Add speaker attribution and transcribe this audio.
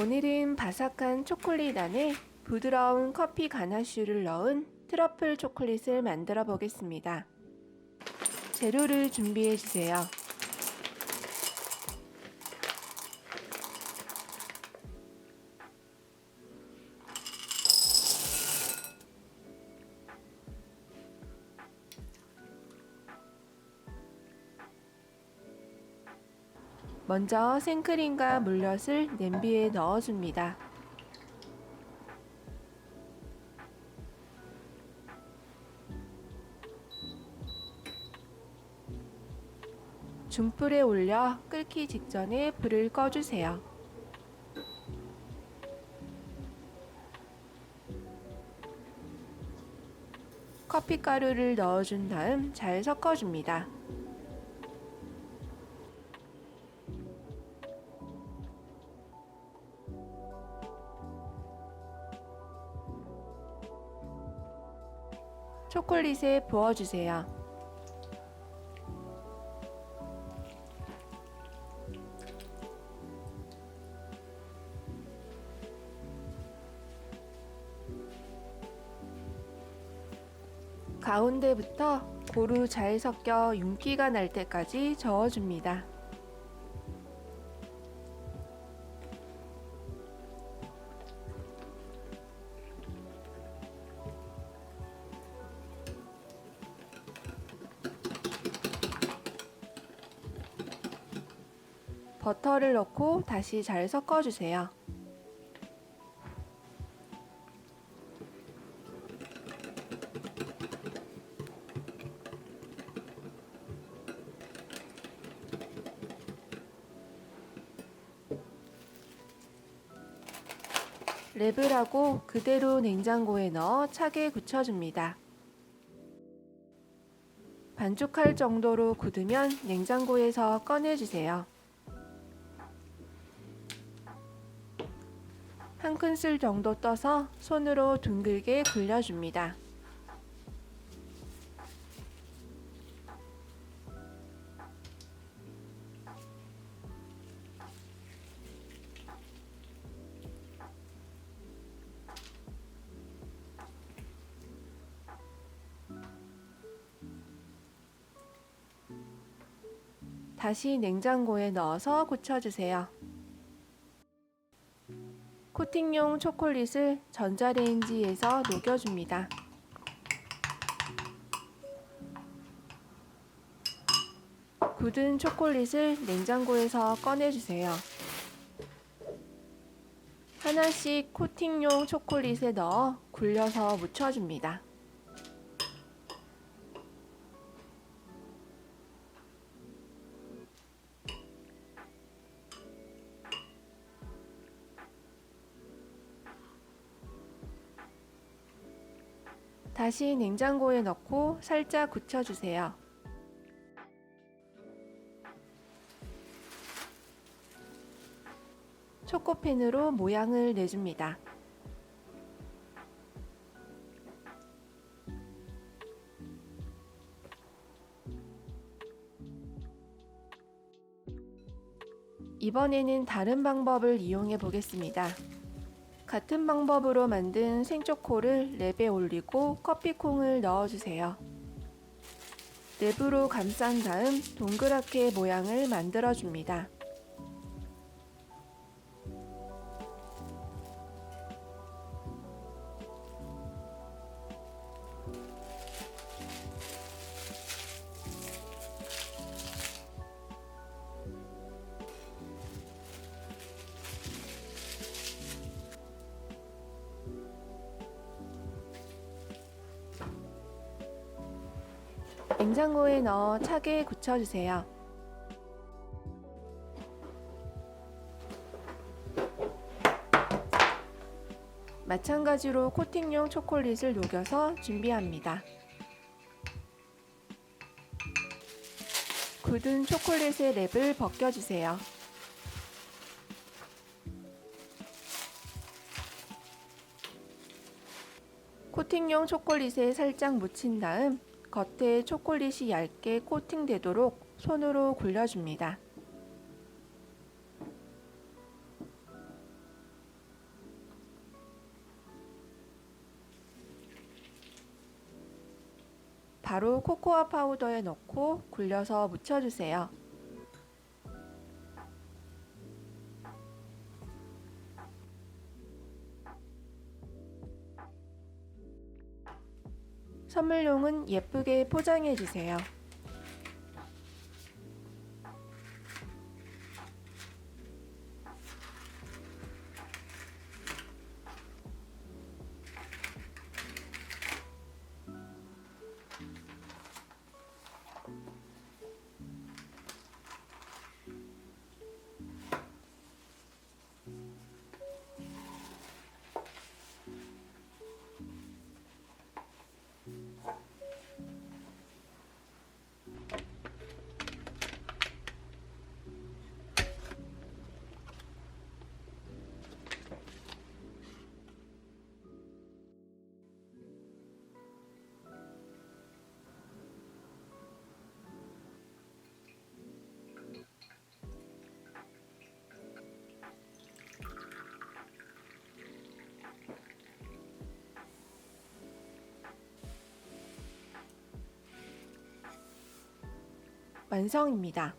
Speaker 1: 오늘은 바삭한 초콜릿 안에 부드러운 커피 가나슈를 넣은 트러플 초콜릿을 만들어 보겠습니다. 재료를 준비해 주세요. 먼저 생크림과 물엿을 냄비에 넣어줍니다. 중불에 올려 끓기 직전에 불을 꺼주세요. 커피 가루를 넣어준 다음 잘 섞어줍니다. 초콜릿에 부어주세요. 가운데부터 고루 잘 섞여 윤기가 날 때까지 저어줍니다. 버터를 넣고 다시 잘 섞어주세요. 랩을 하고 그대로 냉장고에 넣어 차게 굳혀줍니다. 반죽할 정도로 굳으면 냉장고에서 꺼내주세요. 한 큰술 정도 떠서 손으로 둥글게 굴려줍니다. 다시 냉장고에 넣어서 굳혀주세요. 코팅용 초콜릿을 전자레인지에서 녹여줍니다. 굳은 초콜릿을 냉장고에서 꺼내주세요. 하나씩 코팅용 초콜릿에 넣어 굴려서 묻혀줍니다. 다시 냉장고에 넣고 살짝 굳혀주세요. 초코펜으로 모양을 내줍니다. 이번에는 다른 방법을 이용해 보겠습니다. 같은 방법으로 만든 생초코를 랩에 올리고 커피콩을 넣어주세요. 랩으로 감싼 다음 동그랗게 모양을 만들어줍니다. 냉장고에 넣어 차게 굳혀주세요. 마찬가지로 코팅용 초콜릿을 녹여서 준비합니다. 굳은 초콜릿의 랩을 벗겨주세요. 코팅용 초콜릿에 살짝 묻힌 다음 겉에 초콜릿이 얇게 코팅되도록 손으로 굴려줍니다. 바로 코코아 파우더에 넣고 굴려서 묻혀주세요. 선물용은 예쁘게 포장해 주세요. 완성입니다.